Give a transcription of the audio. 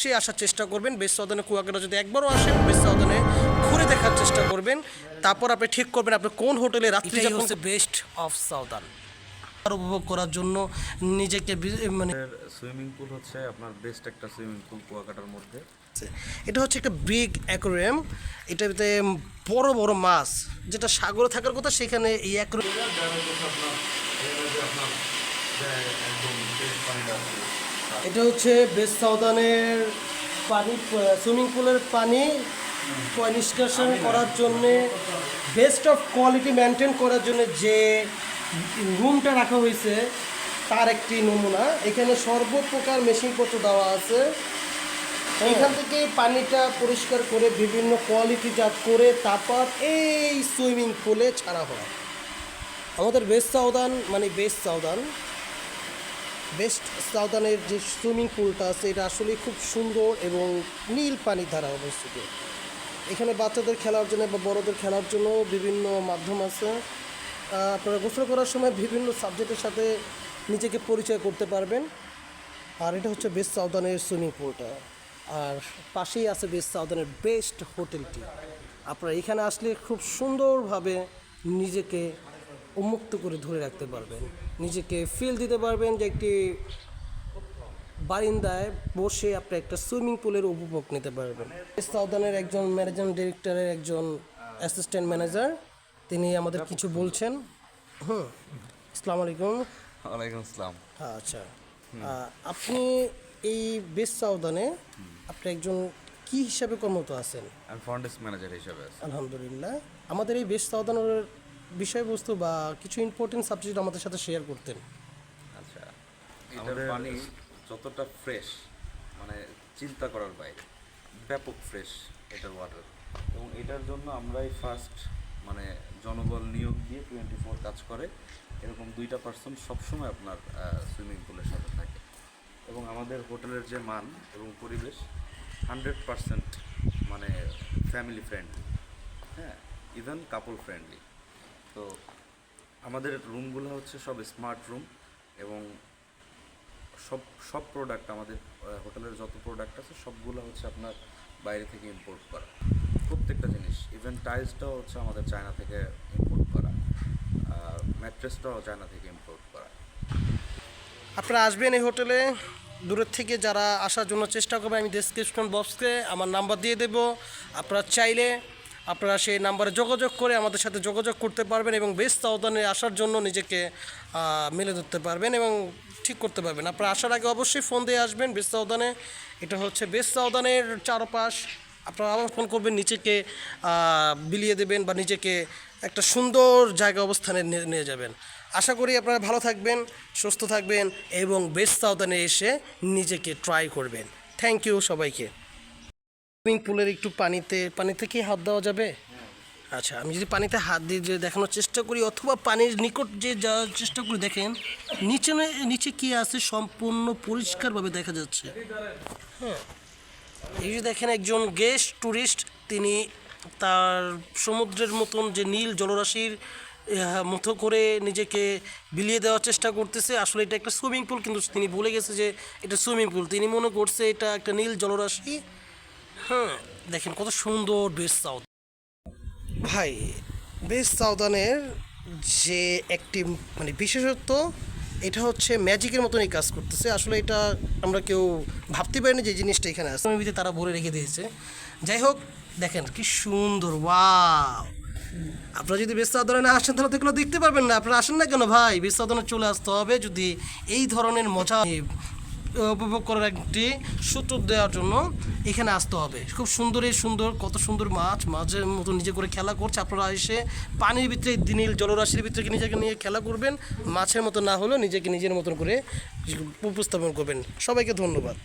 অবশ্যই আসার চেষ্টা করবেন। বেশ সাউদানে কুয়াকাটা যদি একবারও আসেন বেশ সাউদানে ঘুরে দেখার চেষ্টা করবেন। তারপর আপনি ঠিক করবেন আপনি কোন হোটেলে রাত্রি হচ্ছে বেস্ট অফ সাউদার্ন আর উপভোগ করার জন্য নিজেকে মানে সুইমিং পুল হচ্ছে আপনার বেস্ট একটা সুইমিং পুল কুয়াকাটার মধ্যে। এটা হচ্ছে একটা বিগ অ্যাকোরিয়াম এটাতে বড় বড় মাছ। যেটা সাগরে থাকার কথা সেখানে এই অ্যাকোরিয়াম এটা হচ্ছে বেস্ট সাউদানের পানি সুইমিং পুলের পানি নিষ্কাশন করার জন্যে বেস্ট অফ কোয়ালিটি মেনটেন করার জন্য যে রুমটা রাখা হয়েছে তার একটি নমুনা। এখানে সর্বপ্রকার মেশিনপত্র দেওয়া আছে। এখান থেকে পানিটা পরিষ্কার করে বিভিন্ন কোয়ালিটি জাত করে তারপর এই সুইমিং পুলে ছাড়া হয়। আমাদের বেস্ট সাউদান মানে বেস্ট সাউদান বেস্ট সাউদানের যে সুইমিং পুলটা আছে, এটা আসলে খুব সুন্দর এবং নীল পানির ধারা অবস্থিত। এখানে বাচ্চাদের খেলার জন্য বা বড়দের খেলার জন্য বিভিন্ন মাধ্যম আছে। আপনারা গোসল করার সময় বিভিন্ন সাবজেক্টের সাথে নিজেকে পরিচয় করতে পারবেন। আর এটা হচ্ছে বেস্ট সাউদানের সুইমিং পুলটা আর পাশেই আছে বেস্ট সাউদানের বেস্ট হোটেলটি আপনারা এখানে আসলে খুব সুন্দরভাবে নিজেকে উন্মুক্ত করে ধরে রাখতে পারবেন। নিজেকে ফিল দিতে পারবেন যে একটি বারিন্দায় বসে আপনি একটা সুইমিং পুলের উপভোগ নিতে পারবেন। সাউদানের একজন ম্যানেজিং ডিরেক্টরের একজন অ্যাসিস্ট্যান্ট ম্যানেজার তিনি আমাদের কিছু বলছেন। হুম আসসালামু আলাইকুম। ওয়ালাইকুম আসসালাম। আচ্ছা আপনি এই বেস্ট সাউদানে আপনি একজন কি হিসাবে কর্মরত আছেন? আমি ডেস্ক ম্যানেজার হিসাবে আছি। আলহামদুলিল্লাহ। আমাদের এই বেস্ট সাউদানের বিষয়বস্তু বা কিছু ইম্পর্টেন্ট সাবজেক্ট আমাদের সাথে শেয়ার করতেন। আচ্ছা এটার পানি যতটা ফ্রেশ মানে চিন্তা করার বাইরে ব্যাপক ফ্রেশ এটার ওয়াটার এবং এটার জন্য আমরাই ফার্স্ট মানে জনবল নিয়োগ দিয়ে টোয়েন্টি ফোর কাজ করে। এরকম দুইটা পার্সন সবসময় আপনার সুইমিং পুলের সাথে থাকে। এবং আমাদের হোটেলের যে মান এবং পরিবেশ হান্ড্রেড পার্সেন্ট মানে ফ্যামিলি ফ্রেন্ডলি হ্যাঁ ইভেন কাপল ফ্রেন্ডলি তো আমাদের রুমগুলো হচ্ছে সব স্মার্ট রুম এবং সব সব প্রোডাক্ট আমাদের হোটেলের যত প্রোডাক্ট আছে সবগুলো হচ্ছে আপনার বাইরে থেকে ইম্পোর্ট করা। প্রত্যেকটা জিনিস ইভেন টাইলসটাও হচ্ছে আমাদের চায়না থেকে ইম্পোর্ট করা ম্যাট্রেসটাও চায়না থেকে ইম্পোর্ট করা। আপনারা আসবেন এই হোটেলে, দূরের থেকে যারা আসার জন্য চেষ্টা করবে আমি ডেসক্রিপশন বক্সকে আমার নাম্বার দিয়ে দেব। আপনারা চাইলে আপনারা সেই নাম্বারে যোগাযোগ করে আমাদের সাথে যোগাযোগ করতে পারবেন এবং বেস্ট সাউদানে আসার জন্য নিজেকে মেলে ধরতে পারবেন এবং ঠিক করতে পারবেন। আপনারা আসার আগে অবশ্যই ফোন দিয়ে আসবেন বেস্ট সাউদানে এটা হচ্ছে বেস্ট সাউদানের চারপাশ। আপনারা আবার ফোন করবেন, নিজেকে বিলিয়ে দেবেন বা নিজেকে একটা সুন্দর জায়গা অবস্থানে নিয়ে- যাবেন। আশা করি আপনারা ভালো থাকবেন, সুস্থ থাকবেন এবং বেস্ট সাউদানে এসে নিজেকে ট্রাই করবেন। থ্যাংক ইউ সবাইকে। সুইমিং পুলের একটু পানিতে পানিতে কি হাত দেওয়া যাবে? আচ্ছা আমি যদি পানিতে হাত দিয়ে যে দেখানোর চেষ্টা করি অথবা পানির নিকট যে যাওয়ার চেষ্টা করি দেখেন নিচে নিচে কি আছে সম্পূর্ণ পরিষ্কারভাবে দেখা যাচ্ছে। হ্যাঁ এই যে দেখেন একজন গেস্ট ট্যুরিস্ট তিনি তার সমুদ্রের মতন যে নীল জলরাশির মতো করে নিজেকে বিলিয়ে দেওয়ার চেষ্টা করতেছে। আসলে এটা একটা সুইমিং পুল কিন্তু তিনি ভুলে গেছে যে এটা সুইমিং পুল তিনি মনে করছে এটা একটা নীল জলরাশি। দেখেন কত সুন্দর বেশ সাউথ ভাই বেশ সাউদানের যে একটি মানে বিশেষত্ব এটা হচ্ছে ম্যাজিকের মতনই কাজ করতেছে। আসলে এটা আমরা কেউ ভাবতে পারিনি যে জিনিসটা এখানে আছে। ভিতরে তারা ভরে রেখে দিয়েছে। যাই হোক দেখেন কি সুন্দর ওয়াও! আপনারা যদি বেশ সাউদানে না আসেন তাহলে তো এগুলো দেখতে পারবেন না। আপনারা আসেন না কেন ভাই? বেশ সাউদানে চলে আসতে হবে। যদি এই ধরনের মজা উপভোগ করার একটি সূত্র দেওয়ার জন্য এখানে আসতে হবে। খুব সুন্দর, এই সুন্দর, কত সুন্দর মাছ মাছের মতো নিজে করে খেলা করছে। আপনারা এসে পানির ভিতরে দিনিল জলরাশির ভিতরে নিজেকে নিয়ে খেলা করবেন। মাছের মতো না হলেও নিজেকে নিজের মতন করে উপস্থাপন করবেন। সবাইকে ধন্যবাদ।